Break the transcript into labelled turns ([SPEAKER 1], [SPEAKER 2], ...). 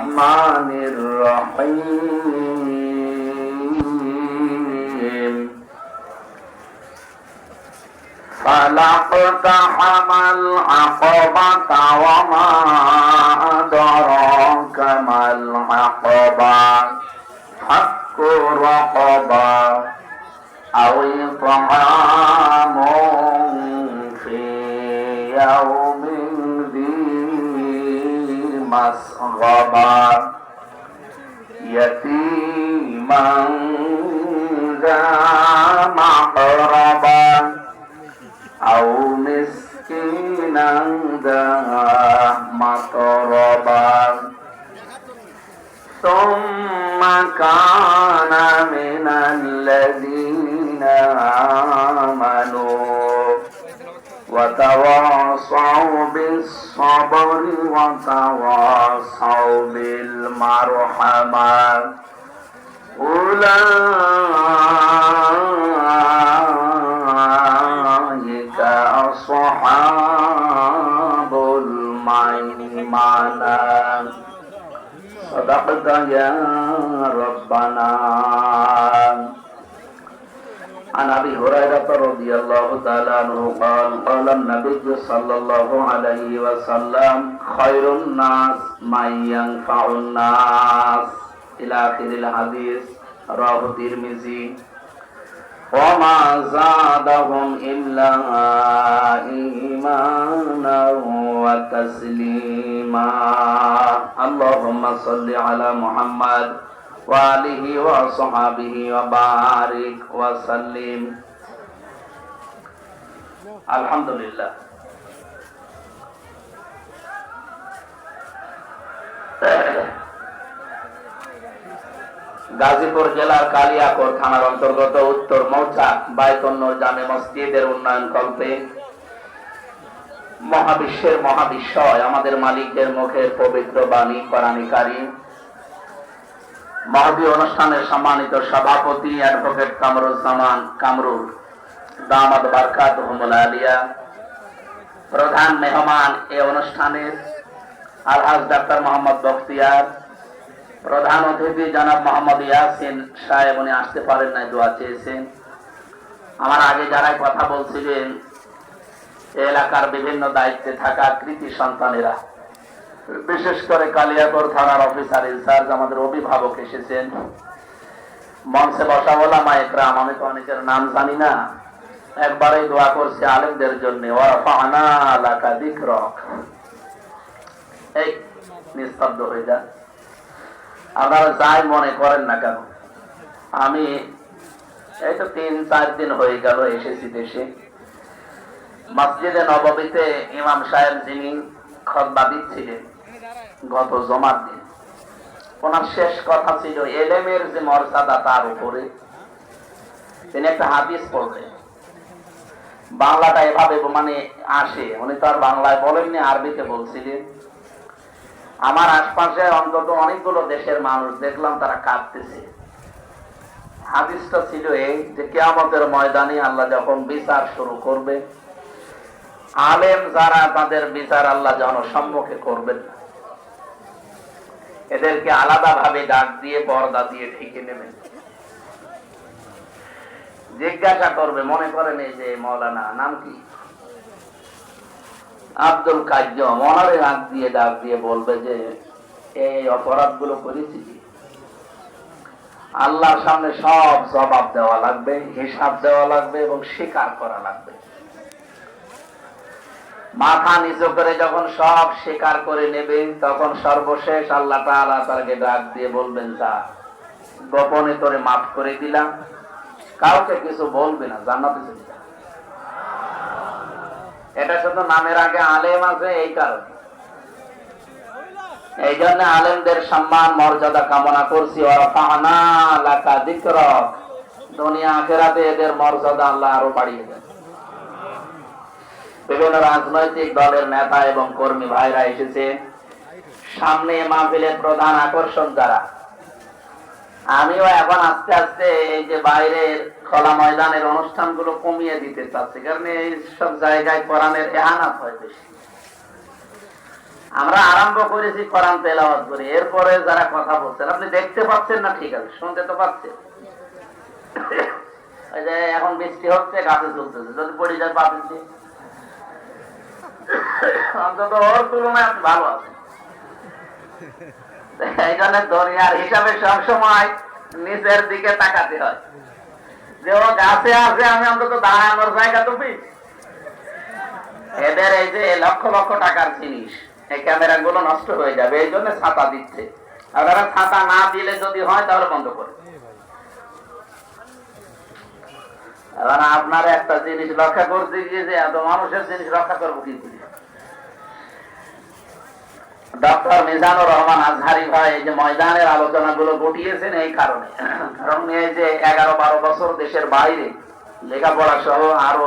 [SPEAKER 1] الرحمن الرحيم فلاقتحم العقبة وما أدراك ما العقبة حق رقبة أو إطعام في يوم ذي مسغبة يتيما ذا مقربة أو مسكينا ذا مطربا ثم كان من الذين آمنوا وتواصوا بالصبر وتواصوا بالمرحمة. أولئك أصحاب الميمنة. صدقت يا ربنا. عن ابي هريره رضي الله تعالى عنه قال قال النبي صلى الله عليه وسلم خير الناس من ينفع الناس الى اخر الحديث رواه الترمذي وما زادهم إلا إيمانا وتسليما اللهم صل على محمد وآله وصحبه وبارك وسلم الحمد لله গাজীপুর জেলার কালিয়াকোর থানার অন্তর্গত উত্তর মৌচা বায়তন্নর জামে মসজিদের উন্নয়ন কল্পে মহাবিশ্বের মহাবিশ্বয় আমাদের মালিকের মুখের পবিত্র বাণী করানিকারী মহবী অনুষ্ঠানের সম্মানিত সভাপতি অ্যাডভোকেট কামরুল কামরুজ্জামান কামরুল দামাদ বারকাত আলিয়া, প্রধান মেহমান এ অনুষ্ঠানের আলহাজ ডাক্তার মোহাম্মদ বখতিয়ার, প্রধান অতিথি জনাব মোহাম্মদ ইয়াসিন সাহেব, উনি আসতে পারেন নাই, দোয়া চেয়েছেন। আমার আগে যারাই কথা বলছিলেন এলাকার বিভিন্ন দায়িত্বে থাকা কৃতি সন্তানেরা বিশেষ করে কালিয়াকর থানার অফিসার ইনচার্জ আমাদের অভিভাবক এসেছেন। মঞ্চে বসা বলা মায়েকরাম আমি তো অনেকের নাম জানি না। একবারই দোয়া করছি আলেমদের জন্য এই, নিস্তব্ধ হয়ে যায় আপনারা যাই মনে করেন না কেন, আমি এই তো তিন, চার দিন হয়ে গেল এসেছি দেশে। মসজিদে নবমীতে ইমাম সাহেব যিনি গত জমার দিন। ওনার শেষ কথা ছিল, এলেমের যে মর্যাদা তার উপরে। তিনি একটা হাদিস পড়লেন বাংলাটা এভাবে মানে আসে, উনি তো আর বাংলায় বলেননি, আরবিতে বলছিলেন। আমার আশপাশে অন্তত অনেকগুলো দেশের মানুষ, দেখলাম তারা কাঁদতেছে। হাদিসটা ছিল এই যে, কেয়ামতের ময়দানে আল্লাহ যখন বিচার শুরু করবে আলেম যারা, তাদের বিচার আল্লাহ জনসম্মুখে করবেন না। এদেরকে আলাদা ভাবে ডাক দিয়ে, পর্দা দিয়ে ঠিকে নেবেন। জিজ্ঞাসা করবে, মনে করেন এই যে মৌলানা, নাম কি? আব্দুল কার্য মনারে হাত দিয়ে ডাক দিয়ে বলবে যে, এই অপরাধগুলো করেছি? আল্লাহর সামনে সব জবাব দেওয়া লাগবে, হিসাব দেওয়া লাগবে এবং স্বীকার করা লাগবে। মাথা নিচু করে যখন সব স্বীকার করে নেবে, তখন সর্বশেষ আল্লাহ তাকে ডাক দিয়ে বলবেন, যা, গোপনে তোরে মাফ করে দিলাম। কাউকে কিছু বলবে না, জান্নাতে চলে এটা শুধু নামের আগে আলেম আছে এই কারণে। এই জন্য আলেমদের সম্মান, মর্যাদা কামনা করছি। দুনিয়া আখেরাতে এদের মর্যাদা আল্লাহ আরও বাড়িয়ে দেন। বিভিন্ন রাজনৈতিক দলের নেতা এবং কর্মী ভাইরা এসেছে। সামনে মাহফিলের প্রধান আকর্ষণ যারা আমিও এখন আস্তে আস্তে এই যে বাইরের খোলা ময়দানের অনুষ্ঠানগুলো কমিয়ে দিতে চাচ্ছি, কারণ এই সব জায়গায় কোরআনের এহানাত হয় বেশি। আমরা আরম্ভ করেছি কোরআন তেলাওয়াত করে, এরপরে যারা কথা বলছেন, আপনি দেখতে পাচ্ছেন না, ঠিক আছে, শুনতে তো পাচ্ছেন। এখন বৃষ্টি হচ্ছে, গাছে চলতেছে, যদি পড়ে যায় পাবেন অন্তত ওর তুলনায় ভালো এই জন্য দরিয়ার হিসাবে সবসময় নিচের দিকে তাকাতে হয়। যে ও গাছে আছে, আমি অন্তত দাঁড়ানোর জায়গা এদের এই যে লক্ষ লক্ষ টাকার জিনিস, এই ক্যামেরা গুলো নষ্ট হয়ে যাবে, এই জন্য ছাতা দিচ্ছে। আর ওরা ছাতা না দিলে যদি হয়, তাহলে বন্ধ করে। আপনার একটা জিনিস রক্ষা করতে গিয়ে যে এত মানুষের জিনিস রক্ষা করব কি করে? ডক্টর মিজানুর রহমান আজহারি ভাই এই যে ময়দানের আলোচনা গুলো ঘটিয়েছেন এই কারণে। কারণ এই যে এগারো বারো বছর দেশের বাইরে লেখাপড়া সহ আরও